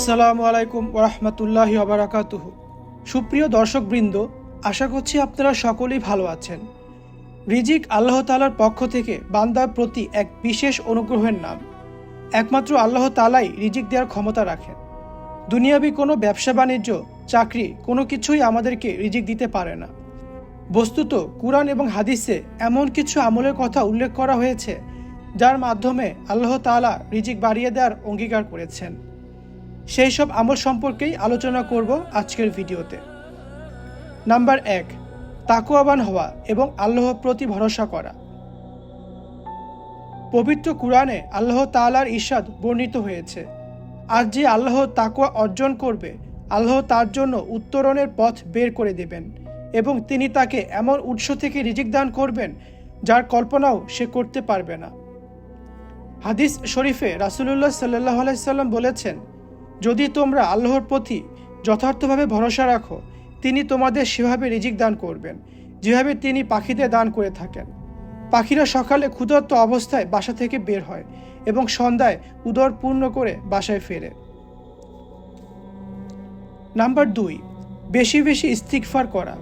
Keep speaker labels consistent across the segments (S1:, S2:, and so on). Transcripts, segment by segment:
S1: আসসালামু আলাইকুম ওরহমতুল্লাহি আবরাকাতুহ সুপ্রিয় দর্শকবৃন্দ, আশা করছি আপনারা সকলেই ভালো আছেন। রিজিক আল্লাহ তালার পক্ষ থেকে বান্দার প্রতি এক বিশেষ অনুগ্রহের নাম। একমাত্র আল্লাহ তালাই রিজিক দেওয়ার ক্ষমতা রাখেন। দুনিয়াবি কোনো ব্যবসা, বাণিজ্য, চাকরি কোনো কিছুই আমাদেরকে রিজিক দিতে পারে না। বস্তুত কুরআন এবং হাদিসে এমন কিছু আমলের কথা উল্লেখ করা হয়েছে, যার মাধ্যমে আল্লাহ তাআলা রিজিক বাড়িয়ে দেওয়ার অঙ্গীকার করেছেন। সেই সব আমল সম্পর্কেই আলোচনা করব আজকের ভিডিওতে। নাম্বার এক তাকুয়াবান হওয়া এবং আল্লাহর প্রতি ভরসা করা। পবিত্র কুরআনে আল্লাহ তাআলার ঈশাদ বর্ণিত হয়েছে। আর যে আল্লাহ তাকুয়া অর্জন করবে, আল্লাহ তার জন্য উত্তরণের পথ বের করে দেবেন এবং তিনি তাকে এমন উৎস থেকে রিজিক দান করবেন যার কল্পনাও সে করতে পারবে না। হাদিস শরীফে রাসুলুল্লাহ সাল্লাহ আলাইসাল্লাম বলেছেন যদি তোমরা আল্লাহর প্রতি যথার্থভাবে ভরসা রাখো, তিনি তোমাদের সেভাবে রিজিক দান করবেন, যেভাবে তিনি পাখিদের দান করে থাকেন। পাখিরা সকালে ক্ষুধার্ত অবস্থায় বাসা থেকে বের হয় এবং সন্ধ্যায় উদর পূর্ণ করে বাসায় ফেরে। নাম্বার দুই, বেশি বেশি ইস্তিকফার করা।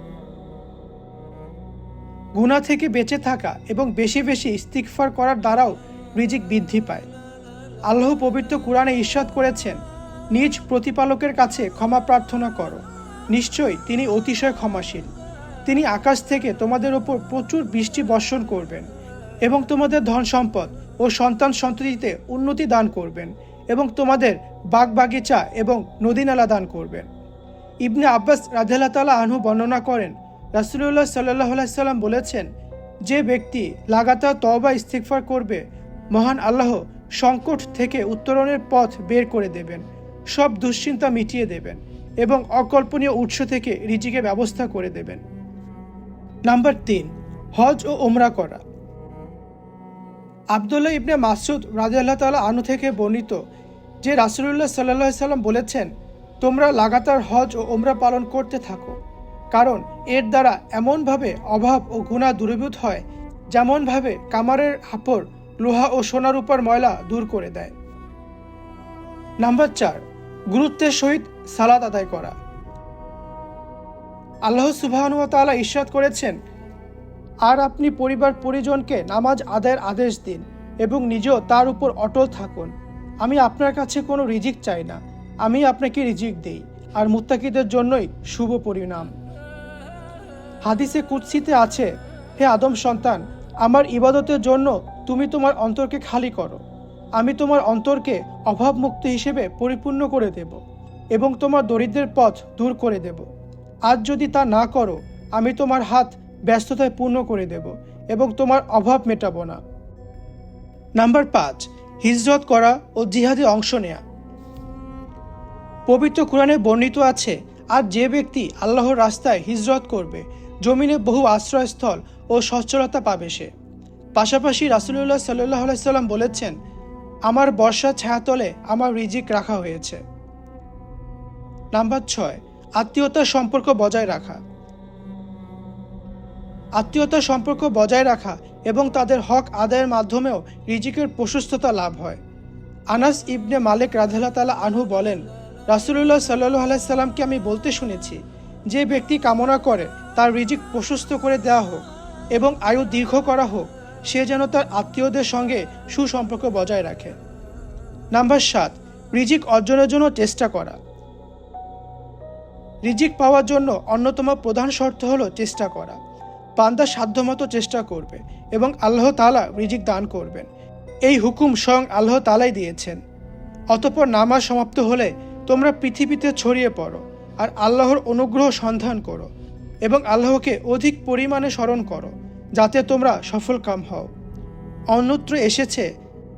S1: গুণা থেকে বেঁচে থাকা এবং বেশি বেশি ইস্তিকফার করার দ্বারাও রিজিক বৃদ্ধি পায়। আল্লাহ পবিত্র কোরআনে ঈর্ষাদ করেছেন নিজ প্রতিপালকের কাছে ক্ষমা প্রার্থনা করো। নিশ্চয়ই তিনি অতিশয় ক্ষমাশীল। তিনি আকাশ থেকে তোমাদের ওপর প্রচুর বৃষ্টি বর্ষণ করবেন এবং তোমাদের ধন সম্পদ ও সন্তান সন্ততিতে উন্নতি দান করবেন এবং তোমাদের বাগ বাগিচা এবং নদী নালা দান করবেন। ইবনে আব্বাস রাধেলা তালা আনহু বর্ণনা করেন, রাসুলুল্লাহ সাল্লাহ সাল্লাম বলেছেন, যে ব্যক্তি লাগাতার তবা ইস্তিকফার করবে, মহান আল্লাহ সংকট থেকে উত্তরণের পথ বের করে দেবেন। সব দুশ্চিন্তা মিটিয়ে দেবেন এবং অকল্পনীয় উৎস থেকে রিজিকে ব্যবস্থা করে দেবেন। নাম্বার তিন, হজ ও ওমরা করা। আবদুল্লাহ ইবনে মাসুদ রাজিয়াল্লাহ তালা আনু থেকে বর্ণিত যে রাসুলুল্লাহ সাল্লাহ সাল্লাম বলেছেন, তোমরা লাগাতার হজ ও ওমরা পালন করতে থাকো, কারণ এর দ্বারা এমনভাবে অভাব ও গুণা দূরীভূত হয়, যেমনভাবে কামারের হাপড় লোহা ও সোনার উপর ময়লা দূর করে দেয়। নাম্বার চার গুরুত্বের সহিত সালাদ আদায় করা। আল্লাহ সুবাহানুয়া তাআলা ইরশাদ করেছেন, আর আপনি পরিবার পরিজনকে নামাজ আদায়ের আদেশ দিন এবং নিজেও তার উপর অটল থাকুন। আমি আপনার কাছে কোনো রিজিক চাই না। আমি আপনাকে রিজিক দেই। আর মুত্তাকিদের জন্যই শুভ পরিণাম। হাদিসে কুৎসিতে আছে, হে আদম সন্তান, আমার ইবাদতের জন্য তুমি তোমার অন্তরকে খালি করো। আমি তোমার অন্তরকে অভাবমুক্ত হিসেবে পরিপূর্ণ করে দেব এবং তোমার দরিদ্রের পথ দূর করে দেব। আজ যদি তা না করো, আমি তোমার হাত ব্যস্ততায় পূর্ণ করে দেব এবং তোমার অভাব মেটাব না। নাম্বার পাঁচ, হিজরত করা ও জিহাদে অংশ নেয়া। পবিত্র কোরআনে বর্ণিত আছে, আর যে ব্যক্তি আল্লাহর রাস্তায় হিজরত করবে, জমিনে বহু আশ্রয়স্থল ও সচ্ছলতা পাবে সে। পাশাপাশি রাসুলুল্লাহ সাল্লাহ সাল্লাম বলেছেন আমার বর্ষা ছায়াতলে আমার রিজিক রাখা হয়েছে। নাম্বার ছয়, আত্মীয়তার সম্পর্ক বজায় রাখা। আত্মীয়তার সম্পর্ক বজায় রাখা এবং তাদের হক আদায়ের মাধ্যমেও রিজিকের প্রশস্ততা লাভ হয়। আনাস ইবনে মালিক রাধেলা তালা আনহু বলেন, রাসুলুল্লাহ সাল্লু আলাইসাল্লামকে আমি বলতে শুনেছি, যে ব্যক্তি কামনা করে তার রিজিক প্রশস্ত করে দেওয়া হোক এবং আয়ু দীর্ঘ করা হোক সে যেন তার আত্মীয়দের সঙ্গে সুসম্পর্ক বজায় রাখে। নাম্বার সাত, রিজিক অর্জনের জন্য চেষ্টা করা। রিজিক পাওয়ার জন্য অন্যতম প্রধান শর্ত হলো চেষ্টা করা। বান্দা সাধ্যমতো চেষ্টা করবে এবং আল্লাহ তালা রিজিক দান করবেন। এই হুকুম স্বয়ং আল্লাহ তালাই দিয়েছেন। অতপর নামাজ সমাপ্ত হলে তোমরা পৃথিবীতে ছড়িয়ে পড়ো আর আল্লাহর অনুগ্রহ সন্ধান করো এবং আল্লাহকে অধিক পরিমাণে স্মরণ করো। যাতে তোমরা সফল কাম হও। অন্যত্র এসেছে,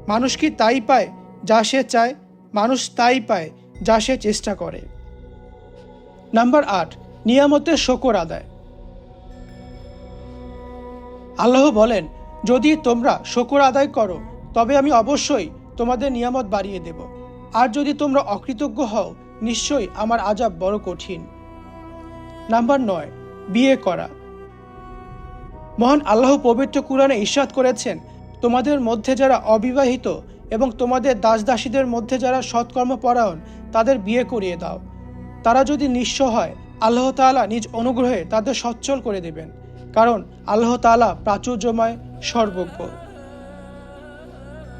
S1: মানুষ কি তাই পায় যা সে চায়? মানুষ তাই পায় যা সে চেষ্টা করে। নাম্বার আট, নিয়ামতের শকর আদায়। আল্লাহ বলেন, যদি তোমরা শকর আদায় করো, তবে আমি অবশ্যই তোমাদের নিয়ামত বাড়িয়ে দেব। আর যদি তোমরা অকৃতজ্ঞ হও, নিশ্চয়ই আমার আজাব বড় কঠিন। নাম্বার নয়, বিয়ে করা। মহান আল্লাহ পবিত্র কুরআনে ইস্বাদ করেছেন, তোমাদের মধ্যে যারা অবিবাহিত এবং তোমাদের দাস দাসীদের মধ্যে যারা সৎকর্মপরায়ণ, তাদের বিয়ে করিয়ে দাও। তারা যদি নিঃস্ব হয়, আল্লাহ তাআলা নিজ অনুগ্রহে তাদের সচ্ছল করে দেবেন, কারণ আল্লাহ তাআলা প্রাচুর্যময়, সর্বজ্ঞ।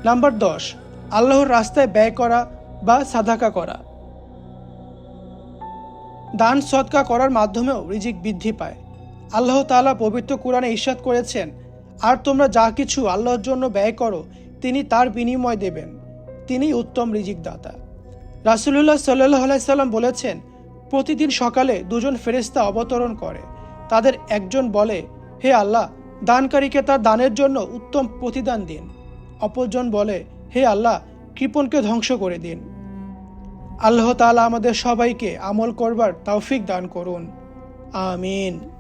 S1: নাম্বার দশ, আল্লাহর রাস্তায় ব্যয় করা বা সাদাকা করা। দান সৎকা করার মাধ্যমেও রিজিক বৃদ্ধি পায়। আল্লাহ তাআলা পবিত্র কোরআনে ইরশাদ করেছেন, আর তোমরা যা কিছু আল্লাহর জন্য ব্যয় করো, তিনি তার বিনিময় দেবেন। তিনি উত্তম রিজিক দাতা রাসুলুল্লাহ সাল্লাহ সাল্লাম বলেছেন, প্রতিদিন সকালে দুজন ফেরেস্তা অবতরণ করে। তাদের একজন বলে, হে আল্লাহ, দানকারীকে তার দানের জন্য উত্তম প্রতিদান দিন অপরজন বলে, হে আল্লাহ, কৃপণকে ধ্বংস করে দিন আল্লাহ তালা আমাদের সবাইকে আমল করবার তৌফিক দান করুন। আমিন।